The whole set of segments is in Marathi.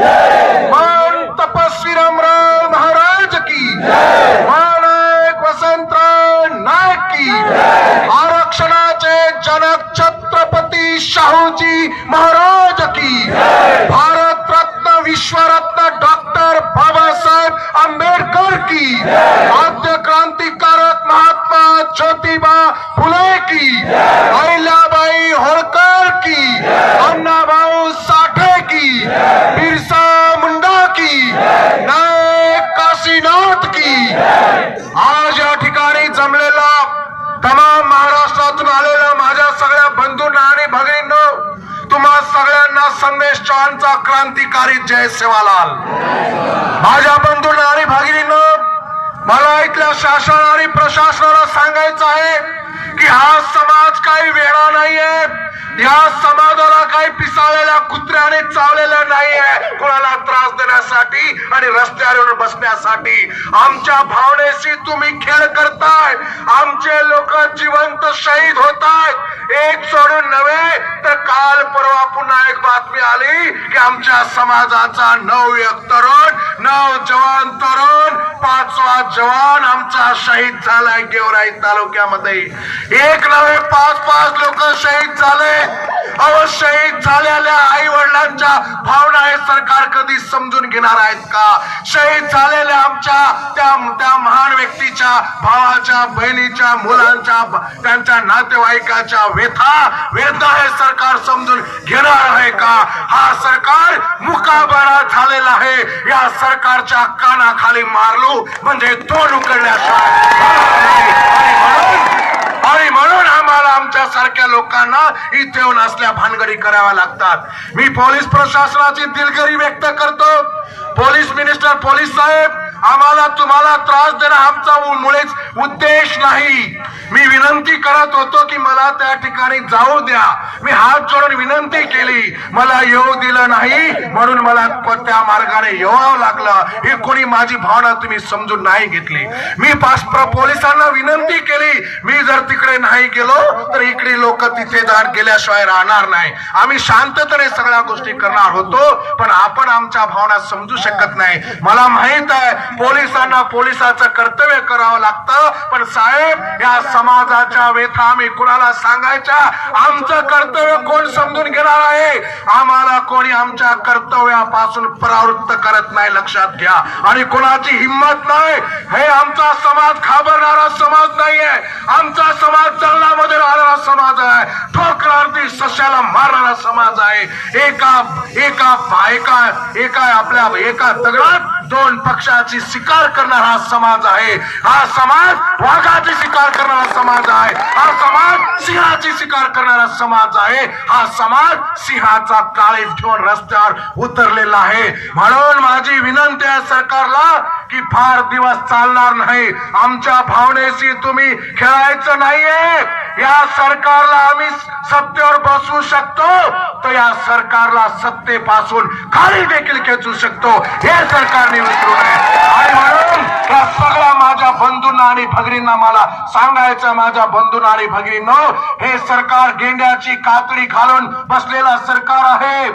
मान तपस्वी रामराव महाराज की माणक वसंतराव नायक की आरक्षणाचे जनक छत्रपती शाहूजी महाराज की भारत रत्न विश्वरत्न डॉक्टर बाबासाहेब आंबेडकर की आद्य क्रांतिकारक महात्मा ज्योतिबा फुले की अहिल्याबाई होळकर की अण्णाभाऊ साठे की बिरसा मुंडा की नायक काशीनाथ की आज या ठिकाणी जमलेला तमाम महाराष्ट्रातून आलेल्या माझ्या सगळ्या बंधूंना आणि भगिनींनो तुम्हा सगळ्यांना महाराष्ट्रांचा क्रांतिकारी जय सेवालाल. माझ्या बंधूंना आणि भागिनीनं मला इथल्या शासन आणि प्रशासनाला सांगायचं आहे की हा समाज काही वेळा नाहीये. या समाजाला काही पिसाळलेल्या कुत्र्याने चावलेलं नाहीये. कोणाला त्रास देण्यासाठी आणि रस्त्यावर बसण्यासाठी. आमच्या भावनेशी तुम्ही खेळ करताय. आमचे लोक जिवंत शहीद होत आहेत एक सोडून नव्हे तर काल परवा पुन्हा एक बातमी आली की आमच्या समाजाचा नऊ एक तरुण नऊ जवान तरुण पाचवा जवान आमचा शहीद झालाय गेवराई तालुक्यामध्ये. एक नव्हे पाच पाच लोक शहीद झाले. शहीद झालेल्या आई वडिलांच्या भावना हे सरकार कधी समजून घेणार आहेत का? शहीद झालेल्या आमच्या त्या त्या महान व्यक्तीच्या भावाच्या बहिणीच्या मुलांच्या त्यांच्या नातेवाईकाच्या व्यथा वेदना हे सरकार समजून घेणार आहे का? हा सरकार मुकाबरा झालेला आहे. या सरकारच्या कानाखाली मारलो म्हणजे तोंड उकडल्याशिवाय आणि म्हणून आम्हाला आमच्या सारख्या लोकांना इथे येऊन असल्या भानगडी कराव्या लागतात. मी पोलीस प्रशासनाची दिलगिरी व्यक्त करतो. पोलीस मिनिस्टर पोलीस साहेब आम्हाला तुम्हाला त्रास देणं आमचा मुळेच उद्देश नाही. मी विनंती करत होतो की मला त्या ठिकाणी जाऊ द्या. मी हात जोडून विनंती केली. मला येऊ दिलं नाही म्हणून मला त्या मार्गाने येवावं लागलं. ही कोणी माझी भावना तुम्ही समजून नाही घेतली. मी पास प्र- पोलिसांना विनंती केली. मी जर तिकडे नाही गेलो तर इकडे लोक तिथे जाण गेल्याशिवाय राहणार नाही. आम्ही शांततेने सगळ्या गोष्टी करणार होतो पण आपण आमच्या भावना समजू शकत शकत नाही. मला माहीत आहे पोलिसांना पोलिसाचं कर्तव्य करावं लागतं पण साहेब या समाजाच्या व्यथा आम्ही कुणाला सांगायच्या? आमचं कर्तव्य कोण समजून घेणार आहे? आम्हाला कोणी आमच्या कर्तव्यापासून परावृत्त करत नाही लक्षात घ्या. आणि कोणाची हिंमत नाही? हे आमचा समाज घाबरणारा समाज नाहीये. आमचा समाज जंगलामध्ये राहणारा समाज आहे. ठोकरार्थी सशाला मारणारा समाज आहे. एका एका एका एका आपल्या एका दगडात दोन पक्षाची शिकार करणारा समाज आहे. हा समाज वाघाची शिकार करणारा समाज आहे. हा समाज सिंहाची शिकार करणारा समाज आहे. हा समाज सिंहाचा काळीज घेऊन रस्त्यावर उतरलेला आहे. म्हणून माझी विनंती आहे सरकारला की फार दिवस चालणार नाही. आमच्या भावनेशी तुम्ही खेळायचं नाहीये. या सरकारला आम्ही सत्तेवर बसवू शकतो. तर या सरकारला सत्तेपासून खाली देखील खेचू शकतो. हे सरकारने विसरू नये आणि म्हणून या सगळ्या माझ्या बंधूंना आणि भगिनींना मला सांगायचं माझ्या बंधूंना आणि भगिनींनो हे सरकार गेंड्याची कातडी घालून बसलेला सरकार आहे.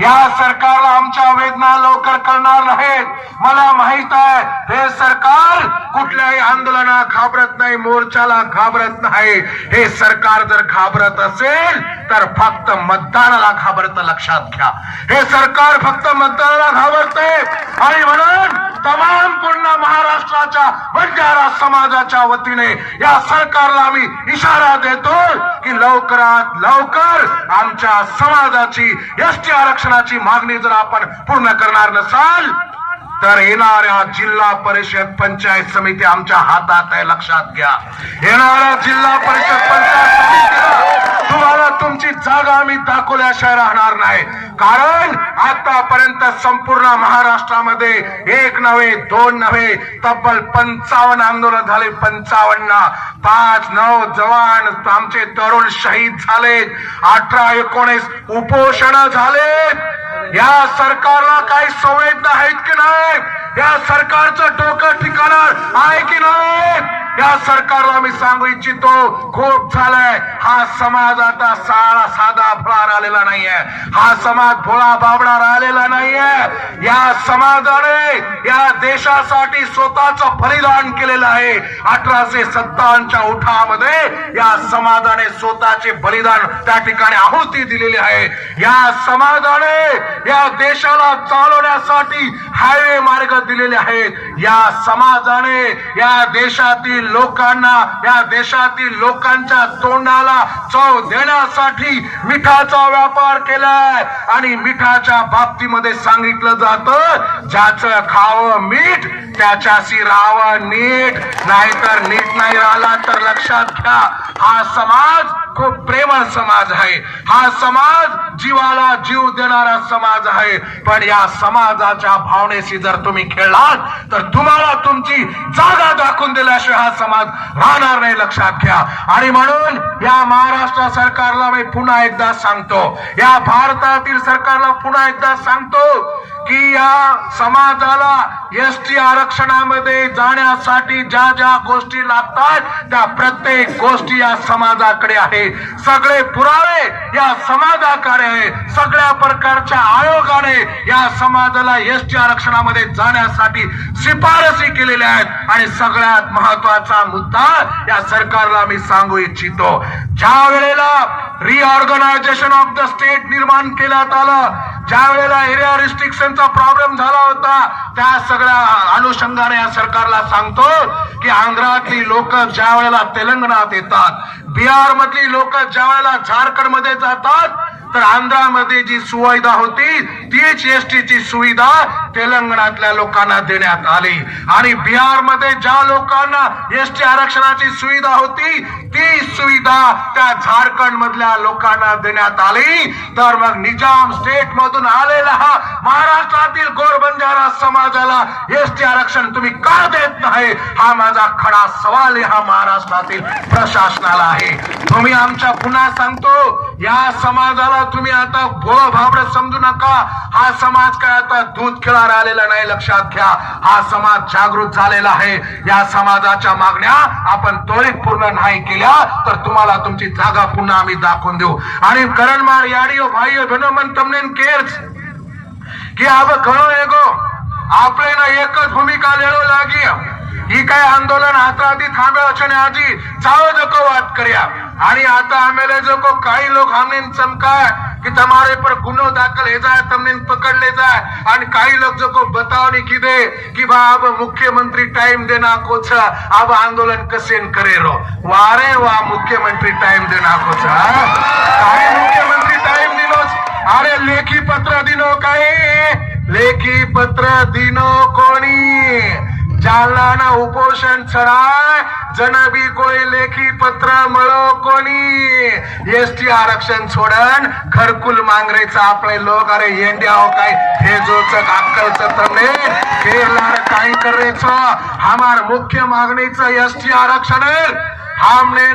या सरकारला आमच्या वेदना लवकर करणार नाहीत. मला माहीत आहे हे सरकार कुठल्याही आंदोलना घाबरत नाही मोर्चाला घाबरत नाही. हे सरकार जर घाबरत असेल तर फक्त मतदानाला घाबरत लक्षात घ्या. हे सरकार फक्त मतदानाला घाबरते आणि म्हणून महाराष्ट्राच्या बंजारा समाजाच्या वतीने या सरकारला आम्ही इशारा देतो की लवकरात लवकर आमच्या समाजाची एसटी आरक्षणाची मागणी जर आपण पूर्ण करणार नसाल तर येणाऱ्या जिल्हा परिषद पंचायत समिती आमच्या हातात आहे लक्षात घ्या. येणाऱ्या जिल्हा परिषद पंचायत समितीला तुम्हाला तुमची जागा आम्ही दाखवल्याशिवाय राहणार नाही. कारण आतापर्यंत संपूर्ण महाराष्ट्रामध्ये एक नव्हे दोन नव्हे तब्बल पंचावन्न आंदोलन झाले पंचावन्न. पाच नऊ जवान आमचे तरुण शहीद झाले अठरा एकोणीस उपोषण झाले. या सरकारला काही संवेदना आहेत की नाही? या सरकारचं डोकं ठिकाणार आहे की नाही? या सरकारला मी सांगू इच्छितो खूप झालंय. हा समाज आता साळा साधा फळा राहिलेला नाहीये. हा समाज भोळा बाबडा राहिलेला नाहीये. या समाजाने या देशासाठी स्वतःच बलिदान केलेलं आहे. अठराशे सत्तावन्नच्या उठावामध्ये या समाजाने स्वतःचे बलिदान त्या ठिकाणी आहुती दिलेली आहे. या समाजाने या देशाला चालवण्यासाठी हायवे मार्ग दिलेले आहेत. या समाजाने या देशातील लोकांना या देशातील लोकांच्या तोंडाला चव देण्यासाठी मिठाचा व्यापार केलाय. आणि मिठाच्या बाबतीमध्ये सांगितलं जातं ज्याचं खावं मीठ त्याच्याशी राहावं नीट. नाहीतर नीट नाही राहिला तर लक्षात घ्या हा समाज खूप प्रेमळ समाज आहे. हा समाज जीवाला जीव देणारा समाज आहे. पण या समाजाच्या भावनेशी जर तुम्ही खेळलात तर तुम्हाला तुमची जागा दाखवून दिल्याशिवाय हा समाज राहणार नाही लक्षात घ्या. आणि म्हणून या महाराष्ट्र सरकारला मी पुन्हा एकदा सांगतो. या भारतातील सरकारला पुन्हा एकदा सांगतो की या समाजाला एस टी आरक्षणामध्ये जाण्यासाठी ज्या ज्या गोष्टी लागतात त्या प्रत्येक गोष्टी या समाजाकडे आहे. सगळे पुरावे या समाजाकडे आहे. सगळ्या प्रकारच्या आयोगाने या समाजाला एस टी आरक्षणामध्ये जाण्यासाठी शिफारसी केलेल्या आहेत. आणि सगळ्यात महत्वाचं मुद्दा या सरकारला मी सांगू इच्छितो. ज्या वेळेला रिऑर्गनायझेशन ऑफ द स्टेट निर्माण केल्यात आलं ज्या वेळेला एरिया रिस्ट्रिक्शनचा प्रॉब्लेम झाला होता त्या सगळ्या अनुषंगाने या सरकारला सांगतो की आंध्रातली लोक ज्या वेळेला तेलंगणात येतात बिहार मधली लोक ज्या वेळेला झारखंडमध्ये जातात तर आंध्रामध्ये जी सुविधा होती तीच एस ची सुविधा तेलंगणातल्या लोकांना देण्यात आली. आणि बिहारमध्ये ज्या लोकांना एस टी आरक्षणाची सुविधा होती ती सुविधा त्या झारखंड मधल्या लोकांना देण्यात आली. तर मग निजाम स्टेट मधून आलेला हा महाराष्ट्रातील बंजारा समाजाला एसटी आरक्षण तुम्ही का देत नाही? हा माझा खडा सवाल हा महाराष्ट्रातील प्रशासनाला आहे. तुम्ही आमच्या पुन्हा सांगतो या समाजाला तुम्ही आता भोळ भाबड समजू नका. हा समाज काय आता दूध खेळार आलेला नाही लक्षात घ्या. हा समाज जागृत झालेला आहे. या समाजाच्या मागण्या आपण त्वरित पूर्ण नाही केल्या तर तुम्हाला तुमची जागा पुन्हा आम्ही दाखवून देऊ. आणि करण मार याडिओ भाई विनोमन तमने केअर्स કે હવે ઘણો એગો આપણે ના એક જ ભૂમિકા લેવો લાગી ઈ કઈ આંદોલન આતરાથી થાંભ્યો છે ને આજી ચાવો જકો વાત કર્યા आणि आता आम्हाला जो को काही लोक हमने चमकाय कि तुम्हारे पर गुनो दाखल हे जाय तुमने पकड़ ले जाय आणि काही लोग जो को बताव नहीं की दे कि बा अब मुख्यमंत्री टाइम देना कुछ अब आंदोलन कसे करे रो वारे वा मुख्यमंत्री टाइम देना कुछ काही मुख्यमंत्री टाइम दिलोच अरे लेखी पत्र दिनो काही लेखी पत्र दिनो कोणी? जालना उपोषण छडाय जनबी कोई लेखी पत्र मळो कोणी? एस टी आरक्षण सोडन खरकुल मांगरेचा आपले लोक अरे येंड्या हो काय हेजोच अक्कलच तमने केरला काय करायचं? हमार मुख्य मागणीचं एस टी आरक्षण हमने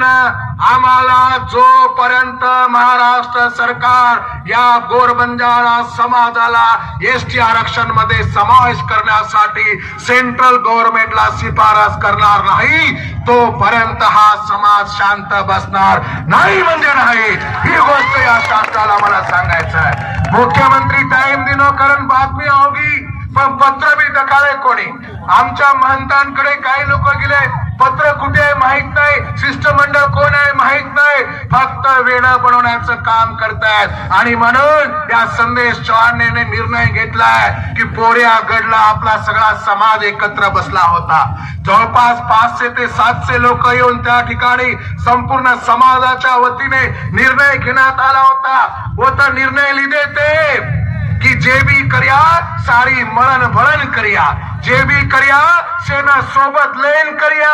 आम्हाला जोपर्यंत महाराष्ट्र सरकार या गोरबंजारा समाजाला एस टी आरक्षणमध्ये समावेश करण्यासाठी सेंट्रल गव्हर्नमेंटला शिफारस करणार नाही तोपर्यंत हा समाज शांत बसणार नाही म्हणजे नाही. ही गोष्ट या शासनाला मला सांगायचं आहे. मुख्यमंत्री टाइम दिनो कारण बातमी होगी पण पत्र बी दखाळे कोणी. आमच्या महंतांकडे काही लोक गेले पत्र कुठे आहे माहीत नाही. शिष्टमंडळ कोण आहे माहीत नाही. फक्त वेळ बनवण्याचं काम करतायत. आणि म्हणून या संदेश चव्हाणने निर्णय घेतलाय की पोऱ्या गडला आपला सगळा समाज एकत्र बसला होता. जवळपास पाचशे ते सातशे लोक येऊन त्या ठिकाणी संपूर्ण समाजाच्या वतीने निर्णय घेण्यात आला होता. व तर निर्णय लिहिले ते की जे बी करिया सारी मळण भळण करिया। जे बी करिया सेना सोबत लेन करिया।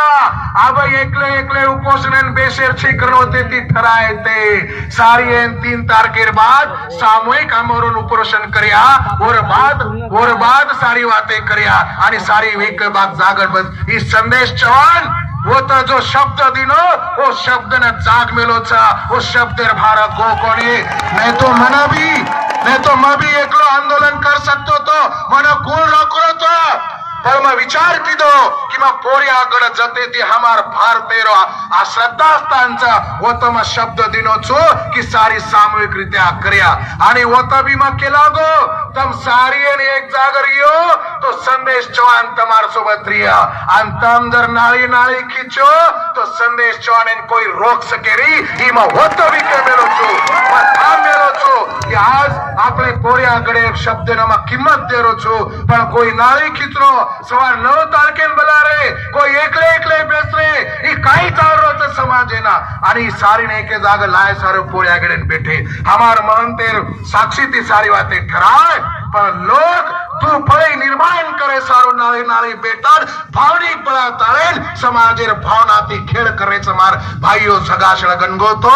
अब एकले एकले उपोषण बेशेर करण होते ती ठराय ते सारी एन तीन तारखेर बाद सामूहिक आमरण उपोषण करिया। और बाद और बाद सारी बातें करिया। आणि सारी वेक बाग जागड बस ही संदेश चव्हाण वो तो जो शब्द दिनो वो शब्द ने जाग मिलो छा वो शब्द भारत गो कोणी। नहीं तो मना भी नहीं तो मैं भी एकलो आंदोलन कर सकतो तो मन कोण रोकलो तो पर मैं विचार कीधो कि मैं पोरियागड जते ती हमार भारतेरो आ श्रद्धा स्थानचा व तो मैं शब्द दिनो छो की सारी सामूहिक रित्या कर्या आणि व बी मग केला गो तम सारी आणि एक जागर यो तो संदेश चव्हाण तमार सोबत रिया आणि तम जर नाळी नाळी खिचो तो संदेश चव्हाण એને કોઈ રોક શકે નહીં એમાં હોતો બી કે મેળો છું પણ આ મેળો છું કે આજ આપણે કોરિયા આગળ એક શબ્દનામાં કિંમત દેરો છું પણ કોઈ નાળી ખીચરો सवार नऊ तारखेन बलारे को एकले एकले बेसरे ही काही चालरोच समाज ना? आणि सारी नेके जाग लाय सार पोळ्याकडे बेठे. हमार महंतेर साक्षी ती सारी वाते ठराय पण लोक तू फळे निर्माण करे सारो नाळे नाळे बेटाड भावनी पळा ताळेल समाजेर भावना ती खेळ करेच मार. भाईयो सगाशळ गणगोतो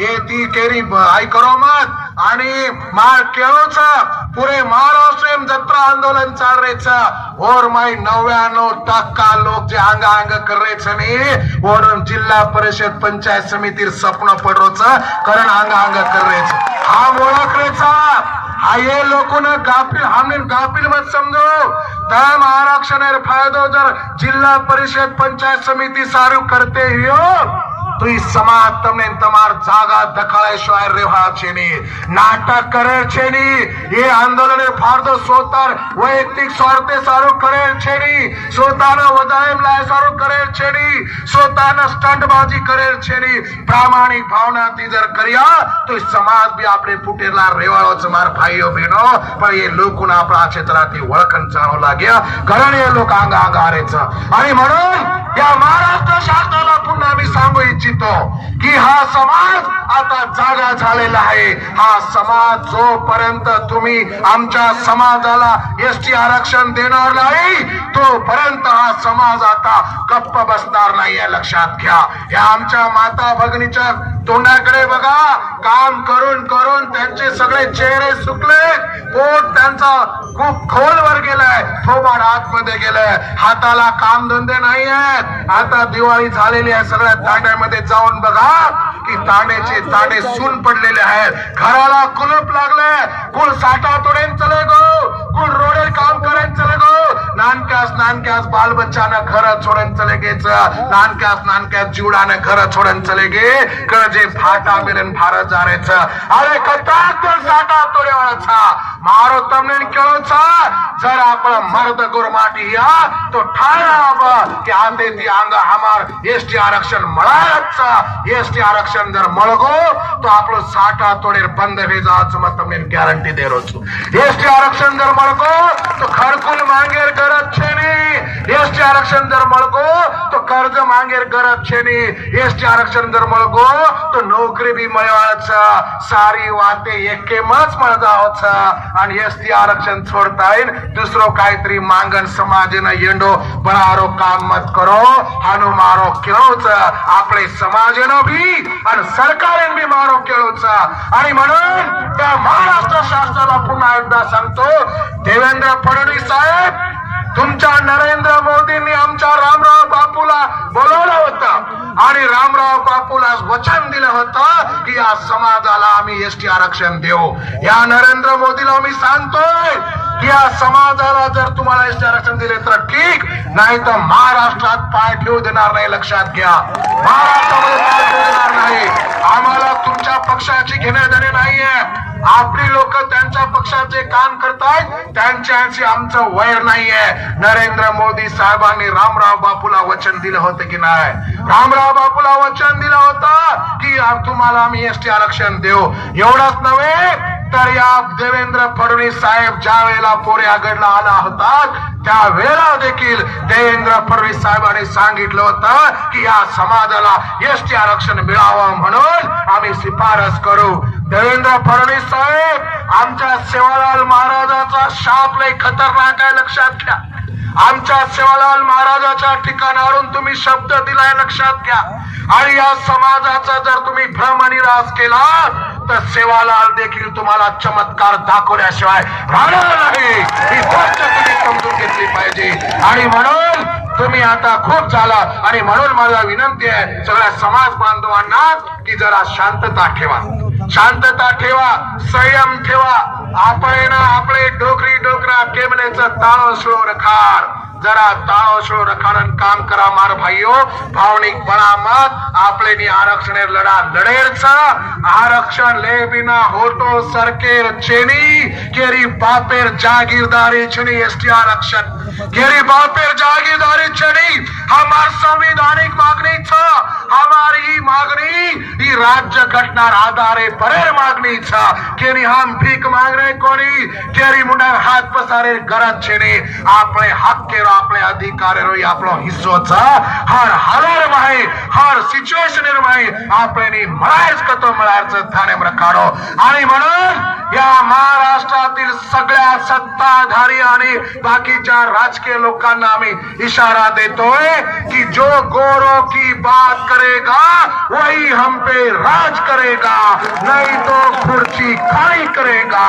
ये ती केरी आई करो मत. आणि मार केळोचा पुरे महाराष्ट्र जत्रा आंदोलन चाल रेचा और माई नव्याण्णव टक्का लोक जे अंग अंग करायच नाही वरून जिल्हा परिषद पंचायत समितीर सपन पडरोच कारण अंग अंग करायचं हा ओळखरेचा. हा ये लोकोन गाफिल हमने गाफिल मत समझो तम आरक्षण फायदो जर जिल्हा परिषद पंचायत समिती सारू करते हो તો ઈ સમાજ તમને ને તમાર જાગા દખલાય રેવા છે ની નાટક કરે છે ની એ આંદોલન ફાળતો સોતાર વૈયક્તિક સ્વાર્થે સારું કરે છે ની સોતાના વધારે લાય સારું કરે છે ની સોતાના સ્ટંટબાજી કરે છે ની પ્રામાણિક ભાવનાથી જર કર્યા તો ઈ સમાજ બી આપણે ફૂટેલા રેવાળો છે મારા ભાઈઓ બહેનો પણ એ લોકોના આપણા क्षेत्रातील ओळखण जाणवू लाग्या कारण हे लोक अंग अंगारे आणि म्हणून या महाराष्ट्र शासनाला पुन्हा मी सांगू इच्छितो इच्छितो की हा समाज आता जागा झालेला आहे. हा समाज जोपर्यंत तुम्ही आमच्या समाजाला एस टी आरक्षण देणार नाही तोपर्यंत हा समाज आता गप्प बसणार नाही या लक्षात घ्या. या आमच्या माता भगिनीच्या तोंडाकडे बघा. काम करून करून त्यांचे सगळे चेहरे सुकले. पोट त्यांचा खूप खोलवर गेलाय. थोबाड आतमध्ये गेलाय. हाताला काम धंदे नाही आहेत आता दिवाळी झालेली आहे. सगळ्या ताट्यामध्ये तांड्यामध्ये जाऊन बघा की ताणेचे ताणे सून पडलेले आहेत. घराला कुलप लागलंय. कुल साठा तोडेन चले गो. कुल रोडेल काम करेन चले गो. नानक्यास नानक्यास बाल बच्चानं घर छोडन चले गेच. नानक्यास नानक्यास जीवडानं घर छोडन चले गे. कळजे फाटा मिलन भारत जारेच अरे कताक साठा तोडेवाळाचा મારો તમને કહેવો છે જરા આપણે મર્દ ગુરમાટી તો ઠાણા કે આંદેથી આંગ અમાર એસટી આરક્ષણ મળાય છે એસટી આરક્ષણ જર મળગો તો આપણો સાટા તોડેર બંધ થઈ જાવ છું તમને ગેરંટી દેરો છું એસટી આરક્ષણ જર મળગો તો ખડકુલ માંગેર ગરજ છે ની એસટી આરક્ષણ જર મળગો તો कर्ज માંગેર गरज છે ને એસટી આરક્ષણ જર મળગો તો નોકરી બી મળ્યા છે સારી વાતે એકેમાં જ મળતા છ आणि एसटी आरक्षण सोडता येईल. दुसरो काहीतरी मांगण समाजन येंडो. बनारो काम मत करो. हानु मारो केळोच. आपले समाजन बी आणि सरकारेन बी मारो केळोच. आणि म्हणून त्या महाराष्ट्र शासनाला पुन्हा एकदा सांगतो देवेंद्र फडणवीस साहेब तुमच्या नरेंद्र मोदींनी आमच्या रामराव बापूला बोलवलं होतं. आणि रामराव बापूला वचन दिलं होतं की या समाजाला आम्ही एसटी आरक्षण देऊ. या नरेंद्र मोदीला मी सांगतोय की या समाजाला जर तुम्हाला एसटी आरक्षण दिले तर ठीक नाही तर महाराष्ट्रात पाय ठेवू देणार नाही लक्षात घ्या. महाराष्ट्रामध्ये पाय ठेवू देणार नाही. आम्हाला तुमच्या पक्षाची घेणे देणे नाहीये. आपली लोक त्यांच्या पक्षाचे काम करतायत त्यांच्याशी आमचं वैर नाहीये. नरेंद्र मोदी साहेबांनी रामराव बापूला वचन दिलं होतं की नाही? रामराव बापूला वचन दिलं होतं की तुम्हाला आम्ही एसटी आरक्षण देऊ. एवढंच नव्हे तर या देवेंद्र फडणवीस साहेब ज्या वेळेला पोरे पोऱ्यागडला आला होता त्यावेळेला देखील देवेंद्र फडणवीस साहेबांनी सांगितलं होतं की या समाजाला एसटी आरक्षण मिळावं म्हणून आम्ही शिफारस करू. देवेंद्र फडणवीस साहेब आमच्या सेवालाल महाराजाचा शाप लय खतरनाक आहे लक्षात घ्या. आमच्या सेवालाल महाराजाच्या ठिकाणावरून तुम्ही शब्द दिलाय लक्षात घ्या. आणि या समाजाचा जर तुम्ही भ्रम आणि रास केला तर सेवालाल देखील तुम्हाला चमत्कार दाखवल्याशिवाय राहणार नाही. ही गोष्ट तुम्ही समजून घेतली पाहिजे. आणि म्हणून तुम्ही आता खूप झाला. आणि म्हणून माझा विनंती आहे सगळ्या समाज बांधवांना की जरा शांतता ठेवा. शांतता ठेवा संयम ठेवा. आपण आपले डोकरी डोकरा केमनेचं ताळ सोड रखार જરા તાળો છો, રખાણન કામ કરા માર ભાઈઓ. ભાવનિક બળામાં આપણે આરક્ષણે લડા લડેર છે. આરક્ષણ લે બિના હોટો સરકેર છેની કેરી બાપેર જાગીરદારી છેની એસટી આરક્ષણ. કેરી બાપેર જાગીરદારી છેની, હમાર સંવિધાનિક માગણી છે. હમારી માગણી, ઈ રાજ્ય ઘટનાર આધારે પરેર માગણી છે. કેરી હમ ભીખ માંગ રહે કોની, કેરી મુંડા હાથ પસારે ગરજ છે આપણે હક કેરા आपले અધિકારીનો આપણો हिस्सो છે હર હાલર માહી હર સિચ્યુએશન માહી આપણે ની મળાય कतो મળાય स्थाने रखाडो आणि म्हणून या महाराष्ट्रातील सगळ्या सत्ताधारी आणि बाकीच्या राजकीय लोकांना आम्ही इशारा देतोय की जो गोरो की बात करेगा वही हम पे राज करेगा. नहीं तो खुर्ची खाली करेगा.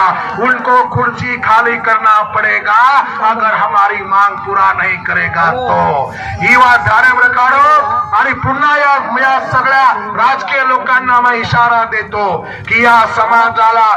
उनको खुर्ची खाली करना पड़ेगा. अगर हमारी मांग पूरा नहीं करेगा तो. ही बात ध्यानात काढो आणि पुन्हा या या सगळ्या राजकीय लोकांना मी इशारा देतो की या समाजाला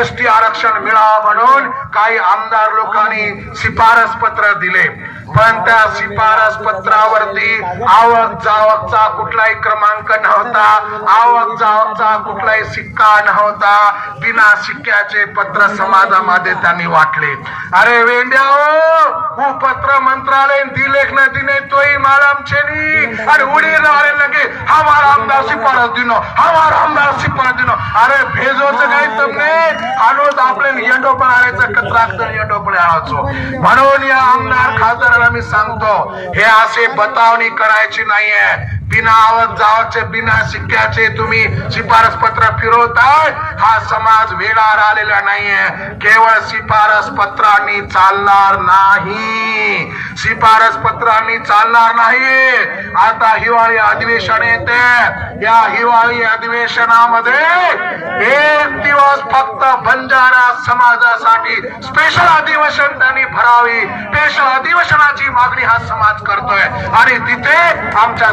एसटी आरक्षण मिळावं म्हणून काही आमदार लोकांनी शिफारस पत्र दिले. पण त्या शिफारस पत्रावरती आवक जावकचा कुठलाही क्रमांक नव्हता. आवक जावकचा कुठलाही सिक्का नव्हता. बिना सिक्क्याचे पत्र समाजामध्ये त्यांनी वाटले. अरे वेंड्या हो पत्र मंत्रालय दिले न दिने तोही मालाम छेनी. अरे उडी राहिले लगे हमारा आमदार शिफारस दिनो हमारा आमदार शिफारस दिनो. अरे भेजोच काही तुमने आलोच आपले कचरा या पण आणायचो. म्हणून या आमदार खासदाराला मी सांगतो हे असे बतावणी करायची नाहीये. बिना आवक जावकचे बिना शिक्क्याचे तुम्ही शिफारस पत्र फिरवताय हा समाज वेळार आलेला नाहीये. केवळ शिफारस पत्रांनी चालणार नाही. शिफारस पत्रांनी चालणार नाही. आता हिवाळी अधिवेशन येते. या हिवाळी अधिवेशनामध्ये एक दिवस फक्त बंजारा समाजासाठी स्पेशल अधिवेशन त्यांनी भरावी. स्पेशल अधिवेशनाची मागणी हा समाज करतोय. आणि तिथे आमच्या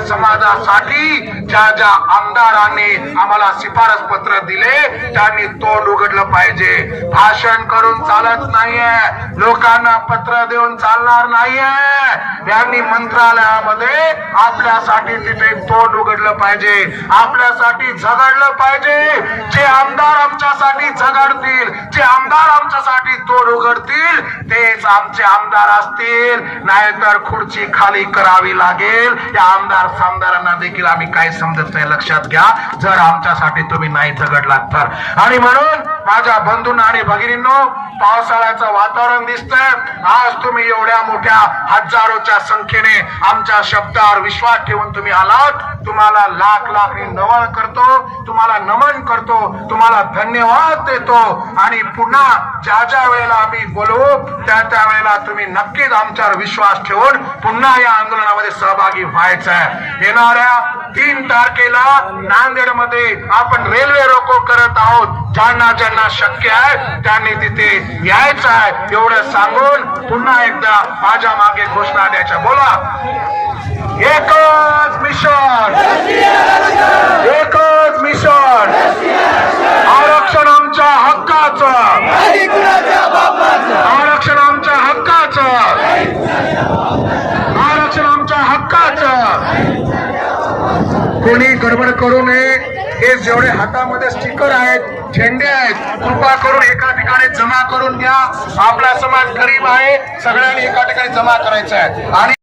करण्यासाठी ज्या ज्या आमदारांनी आम्हाला शिफारस पत्र दिले त्यांनी तोंड उघडलं पाहिजे. भाषण करून चालत नाहीये. लोकांना पत्र देऊन चालणार नाहीये. यांनी मंत्रालयामध्ये आपल्यासाठी तिथे तोंड उघडलं पाहिजे. आपल्यासाठी झगडलं पाहिजे. जे आमदार आमच्यासाठी झगडतील जे आमदार आमच्यासाठी तोंड उघडतील तेच आमचे आमदार असतील. नाहीतर खुर्ची खाली करावी लागेल. या आमदार सामदार सामदारांना देखील आम्ही काय समजत नाही. लक्षात घ्या. जर आमच्यासाठी तुम्ही नाही झगडलात तर. आणि म्हणून माझ्या बंधूंना आणि भगिनींनो पावसाळ्याचं वातावरण दिसतंय. आज तुम्ही एवढ्या मोठ्या हजारोच्या संख्येने आमच्या शब्दावर विश्वास ठेवून तुम्ही आलात. तुम्हाला लाख लाख नवळ करतो तुम्हाला नमन करतो तुम्हाला धन्यवाद देतो. आणि पुन्हा ज्या ज्या वेळेला आम्ही बोलवू त्या त्या वेळेला तुम्ही नक्कीच आमच्यावर विश्वास ठेवून पुन्हा या आंदोलनामध्ये सहभागी व्हायचं आहे. येणाऱ्या तीन तारखेला नांदेडमध्ये आपण रेल्वे रोको करत आहोत. जालनाच्या ज्यांना शक्य आहे त्यांनी तिथे यायचं आहे. एवढं सांगून पुन्हा एकदा माझ्या मागे घोषणा द्यायच्या. बोला. एकच मिशन. एकच मिशन. आरक्षण आमच्या हक्काचं. आरक्षण आमच्या हक्काचं. आरक्षण आमच्या हक्काचं. कोणी गडबड करू नये. हे जेवढे हातामध्ये स्टिकर आहेत झेंडे आहेत कृपा करून एका ठिकाणी जमा करून घ्या. आपला समाज गरीब आहे. सगळ्यांनी एका ठिकाणी जमा करायचा आहे. आणि